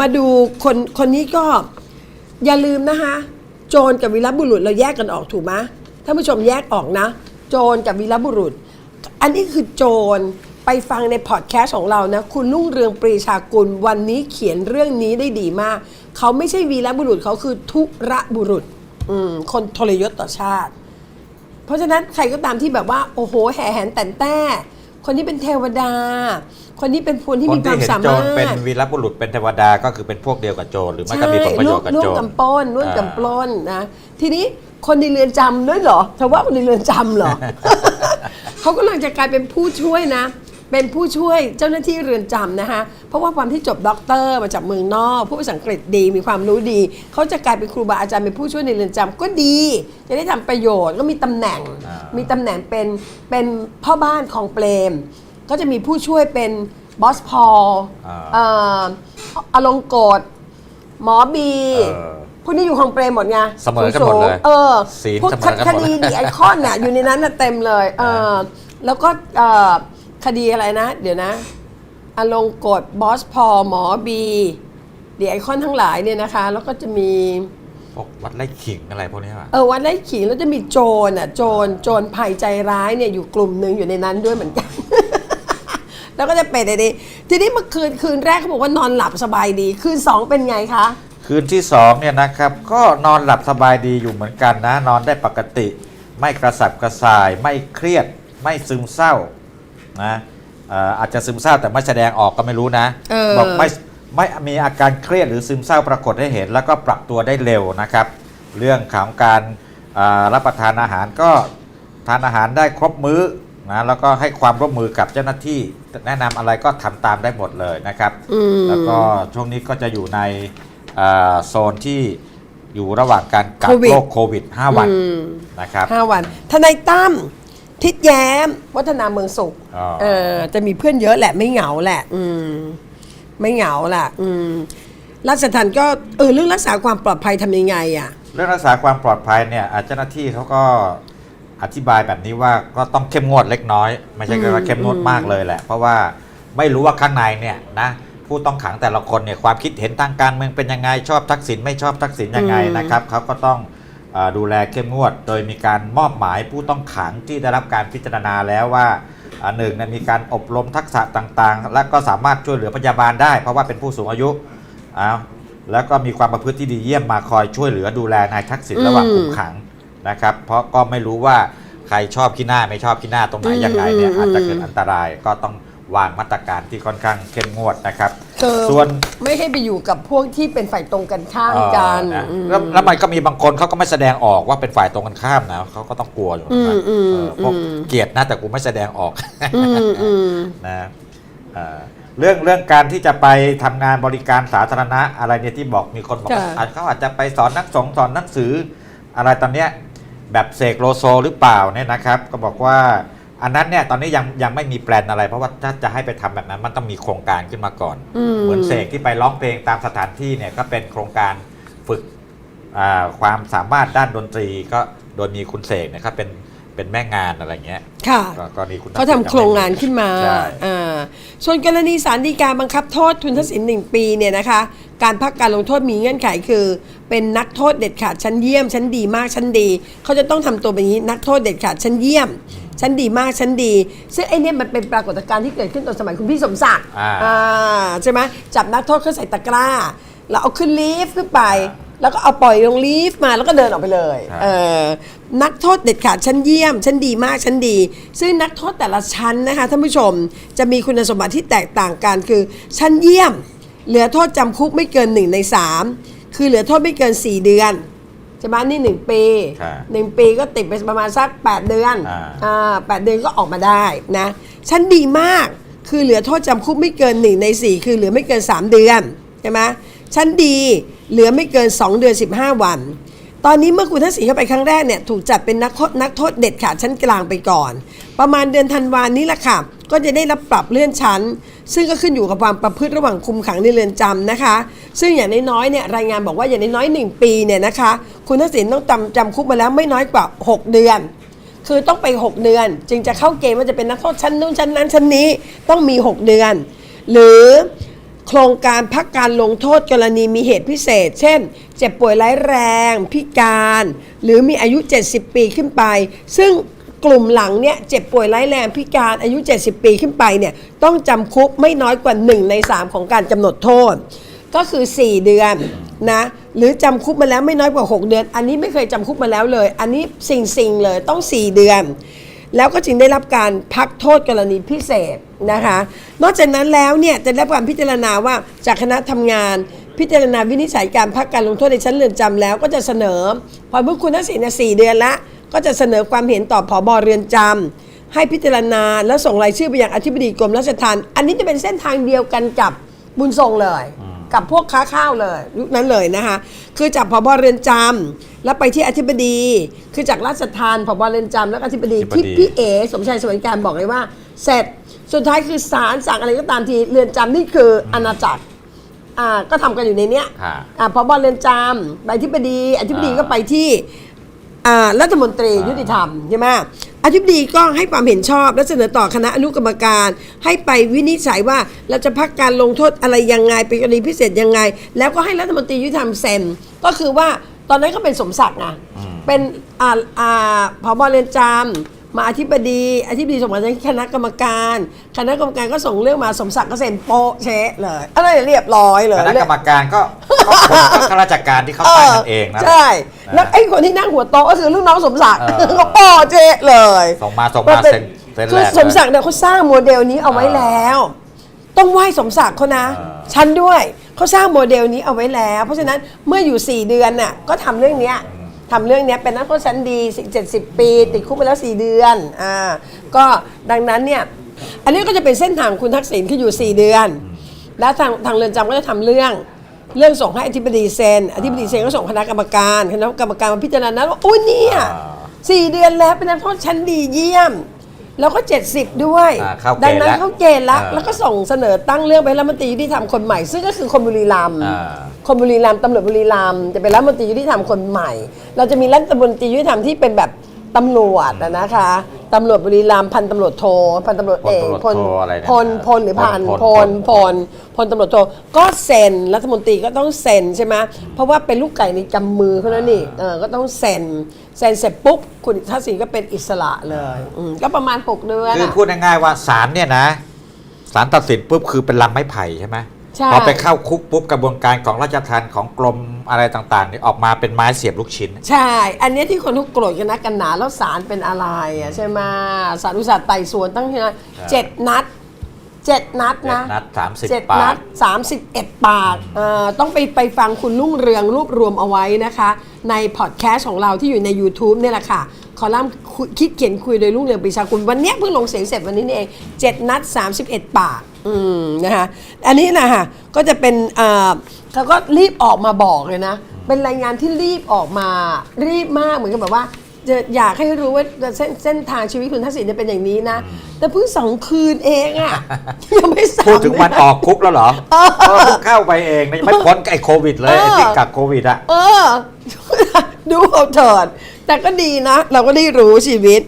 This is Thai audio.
มาดูคนคนนี้ก็อย่าลืมนะคะ โจรกับวีรบุรุษเราแยกกันออกถูกไหมท่านผู้ชมแยกออกนะ โจรกับวีรบุรุษ อันนี้คือโจรไปฟังในพอดแคสต์ของเรานะ คุณลุ่งเรืองปรีชากุลวันนี้เขียนเรื่องนี้ได้ดีมาก เขาไม่ใช่วีรบุรุษเขาคือทุระบุรุษคนทรยศต่อชาติ เพราะฉะนั้นใครก็ตามที่แบบว่า โอ้โห แห่แหนแต่นแต่ คนที่เป็นเทวดา คนที่เป็นพลที่คนมีคที่วามเห็นสาโจมารรเป็นถวีรบุรุษเป็นเทวดาก็คือเป็นพวกเดียวกับโจรหรือไม่ก็มีผลประโยชน์กับร่วโจมรกันปล้นร่วมกันอ่าปล้นนะทีนี้คนในเรือนจำด้วยเหรอเธอว่าคนในเรือนจำเหรอ เขากำลังจะกลายเป็นผู้ช่วยนะ เป็นผู้ช่วยเจ้าหน้าที่เรือนจำนะคะเพราะว่าความที่จบด็อกเตอร์มาจากเมืองนอกผู้ภาษาอังกฤษดีมีความรู้ดี เขาจะกลายเป็นครูบาอาจารย์เป็นผู้ช่วยในเรือนจำก็ดี จะได้ทำประโยชน์ก็มีตำแหน่ง อ่ามี มีตำแหน่งเป็นเป็นพ่อบ้านของเปรม ก็จะมีผู้ช่วยเป็นบอสพอลอ่า เอ่ออลงโกดหมอบี เออ พวกนี้อยู่ของเปรมหมดไงเสมอกันหมดเลยเออศีลพวกเสมอกันหมดคดีดีไอคอนน่ะอยู่ในนั้นน่ะเต็มเลย เออแล้วก็เอ่อ คดีอะไรนะ เดี๋ยวนะ อลงกฎบอสพอหมอบีดีไอคอนทั้งหลายเนี่ยนะคะ แล้วก็จะมีพวกวัดไร่ขิงอะไรพวกนี้ป่ะเออวันไล่ขิงแล้วจะมีโจรอะโจรโจรภัยใจร้ายเนี่ยอยู่กลุ่มหนึ่งอยู่ในนั้นด้วยเหมือนกัน แล้วก็จะเป็นไอ้นี่ทีนี้เมื่อคืนคืนแรกเขาบอกว่านอนหลับสบายดี คืนสองเป็นไงคะคืนที่สองเนี่ยนะครับ ก็นอนหลับสบายดีอยู่เหมือนกันนะ นอนได้ปกติ ไม่กระสับกระส่าย ไม่เครียด ไม่ซึมเศร้า นะเอ่ออาจจะซึมเศร้าแต่ไม่แสดงออกก็ไม่รู้นะ เออ บอกไม่ไม่มีอาการเครียดหรือซึมเศร้าปรากฏให้เห็น แล้วก็ปรับตัวได้เร็วนะครับ เรื่องของการอ่ารับประทานอาหารก็ทานอาหารได้ครบมื้อนะแล้วก็ให้ความร่วมมือกับเจ้าหน้าที่แนะนำอะไรก็ทำตามได้หมดเลยนะครับ อืม แล้วก็ช่วงนี้ก็จะอยู่ในอ่าโซนที่อยู่ระหว่างการกักโควิด โรคโควิด 5 วันอืมนะครับ ห้าวันทนายตั้ม ทิดแย้ม วัฒนาเมืองสุขอ๋อ เออจะมีเพื่อนเยอะแหละไม่เหงาแหละ อืม ไม่เหงาแหละอืมราชทันก็เออเรื่องรักษาความปลอดภัยทำยังไงอะ เรื่องรักษาความปลอดภัยเนี่ยอ่าเจ้าหน้าที่เขาก็อธิบายแบบนี้ว่าก็ต้องเข้มงวดเล็กน้อย ไม่ใช่ว่าเข้มงวดมากเลยแหละ เพราะว่าไม่รู้ว่าข้างในเนี่ยนะผู้ต้องขังแต่ละคนเนี่ยความคิดเห็นทางการเมืองเป็นยังไงชอบทักษิณไม่ชอบทักษิณยังไงอืมนะครับเขาก็ต้องเออ ดูแลเข้มงวด โดยมีการมอบหมายผู้ต้องขังที่ได้รับการพิจารณาแล้วว่าอ่าหนึ่งเนยมีการอบรมทักษะต่างๆ และก็สามารถช่วยเหลือพยาบาลได้ เพราะว่าเป็นผู้สูงอายุอ้าวแล้วก็มีความประพฤติที่ดีเยี่ยมมาคอยช่วยเหลือดูแลนายทักษิณระหว่างคุมขังนะครับ เพราะก็ไม่รู้ว่าใครชอบขี้หน้าไม่ชอบขี้หน้าตรงไหนอืมยังไงเนี่ยอืมอาจจะเกิดอันตรายก็ต้อง วางมาตรการที่ค่อนข้างเข้มงวดนะครับ คือส่วน ไม่ให้ไปอยู่กับพวกที่เป็นฝ่ายตรงกันข้ามกันเอ่อนะอืม แล้วแล้วมันก็มีบางคนเขาก็ไม่แสดงออกว่าเป็นฝ่ายตรงกันข้ามนะเขาก็ต้องกลัวอยู่นะอืมอืมเออพวกอืม เกลียดนะแต่กูไม่แสดงออก อืมอืม นะเอ่อเรื่องเรื่องการที่จะไปทำงานบริการสาธารณะอะไรเนี่ยที่บอกมีคนบอกว่าค่ะอะเขาอาจจะไปสอนนักสงฆ์สอนหนังสือ อะไรตอนเนี้ยแบบเสกโลโซหรือเปล่าเนี่ยนะครับ ก็บอกว่า อันนั้นเนี่ยตอนนี้ยังยังไม่มีแปลนอะไร เพราะว่าถ้าจะให้ไปทำแบบนั้นมันต้องมีโครงการขึ้นมาก่อนอืมเหมือนเสกที่ไปร้องเพลงตามสถานที่เนี่ยก็เป็นโครงการฝึกอ่าความสามารถด้านดนตรีก็โดยมีคุณเสกนะครับเป็นเป็นแม่งานอะไรเงี้ย ค่ะก็กรณีคุณเขาทำโครงงานขึ้นมาใช่อ่าส่วนกรณีสารดีการบังคับโทษทุนทศิลป์หนึ่งปีเนี่ยนะคะ การพักการลงโทษมีเงื่อนไขคือ เป็นนักโทษเด็ดขาดชั้นเยี่ยมชั้นดีมากชั้นดี เขาจะต้องทำตัวเป็นอย่างนี้นักโทษเด็ดขาดชั้นเยี่ยม ชั้นดีมากชั้นดี ซึ่งไอเนี่ยมันเป็นปรากฏการณ์ที่เกิดขึ้นตอนสมัยคุณพี่สมศักดิ์อ่า อ่าใช่ไหมจับนักโทษเขาใส่ตะกร้า แล้วเอาขึ้นลีฟต์ขึ้นไป แล้วก็เอาปล่อยลงลีฟต์มาแล้วก็เดินออกไปเลยครับ เออนักโทษเด็ดขาดชั้นเยี่ยมชั้นดีมากชั้นดี ซึ่งนักโทษแต่ละชั้นนะคะท่านผู้ชมจะมีคุณสมบัติที่แตกต่างกันคือ ชั้นเยี่ยม เหลือโทษจำคุกไม่เกิน 1 ใน 3 คือเหลือโทษไม่เกิน 4 เดือนใช่ไหมนี่1ปีครับหนึ่งปีก็ติดไปประมาณสัก 8 เดือนอ่าอ่าแปดเดือนก็ออกมาได้นะชั้นดีมากคือเหลือโทษจำคุกไม่เกิน1ใน4คือเหลือไม่เกิน 3 เดือนใช่ไหมชั้นดีเหลือไม่เกิน 2 เดือน 15 วัน ตอนนี้เมื่อคุณทักษิณเข้าไปครั้งแรกเนี่ยถูกจัดเป็นนักโทษนักโทษเด็ดขาดชั้นกลางไปก่อน ประมาณเดือนธันวานี้แหละค่ะ ก็จะได้รับปรับเลื่อนชั้น ซึ่งก็ขึ้นอยู่กับความประพฤติระหว่างคุมขังในเรือนจำนะคะ ซึ่งอย่างน้อยๆเนี่ยรายงานบอกว่าอย่างน้อยๆหนึ่งปีเนี่ยนะคะ คุณทักษิณต้องจำจำคุกมาแล้วไม่น้อยกว่า 6 เดือน คือต้องไป 6 เดือน จึงจะเข้าเกณฑ์ว่าจะเป็นนักโทษชั้นนู้นชั้นนั้นชั้นนี้ต้องมี 6 เดือน หรือ โครงการพักการลงโทษกรณีมีเหตุพิเศษ เช่น เจ็บป่วยร้ายแรง พิการ หรือมีอายุ 70 ปีขึ้นไป ซึ่งกลุ่มหลังเนี่ยเจ็บป่วยร้ายแรงพิการอายุ 70 ปีขึ้นไปเนี่ยต้องจำคุกไม่น้อยกว่า 1 ใน 3 ของการกำหนดโทษ ก็คือ 4 เดือนนะหรือจำคุกมาแล้วไม่น้อยกว่า 6 เดือน อันนี้ไม่เคยจำคุกมาแล้วเลย อันนี้สิ่งสิ่งๆเลยต้อง 4 เดือน แล้วก็จึงได้รับการพักโทษกรณีพิเศษนะคะ นอกจากนั้นแล้วเนี่ยจะได้รับการพิจารณาว่าจากคณะทำงาน พิจารณาวินิจฉัยการพักการลงโทษในชั้นเรือนจำแล้วก็จะเสนอ พอเมื่อคุณทักษิณเนี่เดือนละ ก็จะเสนอความเห็นต่อผอบเรือนจำให้พิจารณาแล้วส่งรายชื่อไปยังอธิบดีกรมราชทัณฑ์อันนี้จะเป็นเส้นทางเดียวกันกับบุญทรงเลย กับพวกค้าข้าวเลยยุคนั้นเลยนะคะคือจากผบเรือนจำแล้วไปที่อธิบดี คือจากราชทานผบเรือนจำแล้วก็อธิบดีอธิบดี ที่พี่เอสมชายสวัสดิการบอกเลยว่า เสร็จสุดท้ายคือศาลสั่งอะไรก็ตามทีเรือนจำนี่คืออาณาจักรอ่าก็ทำกันอยู่ในเนี้ย ค่ะ อ่าพบเรือนจำไปอธิบดีอธิบดีอ่าก็ไปที่อ่ารัฐมนตรีอ่ายุ ยุติธรรมใช่ไหม อธิบดีก็ให้ความเห็นชอบ และเสนอต่อคณะอนุกรรมการ ให้ไปวินิจฉัยว่าเราจะพักการลงโทษอะไรยังไงเป็นกรณีพิเศษยังไง แล้วก็ให้รัฐมนตรียุติธรรมเซ็นก็คือว่าตอนนั้นก็เป็นสมศักดิ์ไงเป็นอ่าอ่าพบเรือนจำมาอธิบดีอธิบดีส่งมาที่คณะกรรมการ คณะกรรมการก็ส่งเรื่องมาสมศักดิ์ก็เซ็นโป๊ะเชะเลยอะไรเรียบร้อยเลย คณะกรรมการก็ก็คนก็ ข้าราชการที่เขาตั้งกันเองนะ ใช่แล้วไอ้คนที่นั่งหัวโต๊ะก็คือลูกน้องสมศักดิ์เออ ก็ป้อเจ๊เลยส่งมาส่งมาเซ็นเซ็นคือแรกเลยสมศักดิ์เนี่ยเขาสร้างโมเดลนี้เอาไว้แล้ว ต้องไหว้สมศักดิ์เขานะ เออ ฉันด้วยเขาสร้างโมเดลนี้เอาไว้แล้ว เพราะฉะนั้นเมื่ออยู่ 4 เดือนน่ะก็ทำเรื่องเนี้ยทำเรื่องเนี้ยเป็นนักโทษชั้นดี70 ปี ติดคุกไปแล้ว 4 เดือนอ่าก็ดังนั้นเนี่ยอันนี้ก็จะเป็นเส้นทางคุณทักษิณคืออยู่ 4 เดือน แล้วทางทางเรือนจำก็จะทำเรื่อง เรื่องส่งให้อธิบดีเซ็นอธิบดีเซ็นก็ส่งคณะกรรมการคณะกรรมการมาพิจารณาว่าโอ้ยเนี่ยอ่าสี่เดือนแล้วเป็นนักโทษชั้นดีเยี่ยม แล้วก็ 70 ด้วย อ่าเข้าเกณฑ์ดังนั้นแล้วเขาเกณฑ์แล้วอ่าแล้วก็ส่งเสนอตั้งเรื่องไปให้รัฐมนตรียุติธรรมคนใหม่ ซึ่งก็คือคนบุรีรัมย์ อ่า คนบุรีรัมย์ตำรวจบุรีรัมย์จะเป็นรัฐมนตรียุติธรรมคนใหม่ เราจะมีรัฐมนตรียุติธรรมที่เป็นแบบตำรวจอะนะคะ ตำรวจบุรีรัมย์พันตำรวจโทพันตำรวจเอกพลตำรวจโทอะไรเนี่ยพลพลหรือพันพพลลพลพลตำรวจโทก็เซ็นรัฐมนตรีก็ต้องเซ็นใช่ไหมเพราะว่าเป็นลูกไก่ในกำมือเขานั้นนี่เออก็ต้องเซ็นเซ็นเสร็จปุ๊บคุณทักษิณก็เป็นอิสระเลยอืมก็ประมาณ6เดือนคืออะพูดง่ายๆว่าศาลเนี่ยนะศาลตัดสินปุ๊บคือเป็นลำไม้ไผ่ใช่ไหม ใช่ พอไปเข้าคุกปุ๊บกระบวนการของราชทัณฑ์ของกรมอะไรต่างๆนี่ออกมาเป็นไม้เสียบลูกชิ้น ใช่ อันเนี้ยที่คนทุกโกรธกันนักกันหนาแล้วศาลเป็นอะไรอะใช่ไหมศาลอุตสาห์ไต่สวนตั้งที่นะเจ็ดนัดเจ็ดนัดนะเจ็ดนัด30เจ็ดปากนัดสามสิบเอ็ดปากเอ่อต้องไปไปฟังคุณลุ่งเรืองรวบรวมเอาไว้นะคะ ในพอดแคสต์ของเราที่อยู่ใน YouTube เนี่ยแหละค่ะ คอลัมน์คุยคิดเขียนคุยโดยลุ่งเรืองปรีชาคุณ วันเนี้ยเพิ่งลงเสียงเสร็จวันนี้นี่เองเจ็ดนัด 31 ปาก อืมนะคะอันนี้นะคะก็จะเป็นเอ่อเขาก็รีบออกมาบอกเลยนะ เป็นรายงานที่รีบออกมารีบมากเหมือนกับแบบว่าจะอยากให้รู้ว่าเส้นเส้นทางชีวิตคุณทักษิณจะเป็นอย่างนี้นะ แต่เพิ่งสองคืนเองอะ ยังไม่สาม พูดถึงวันออกคุกแล้วเหรอเออเพิ่งเข้าไปเองนะยังไม่พ้นไอ้โควิดเลยเออ ไอ้ที่กักโควิดอะเออ ดูเอาเถิดแต่ก็ดีนะ เราก็ได้รู้ชีวิต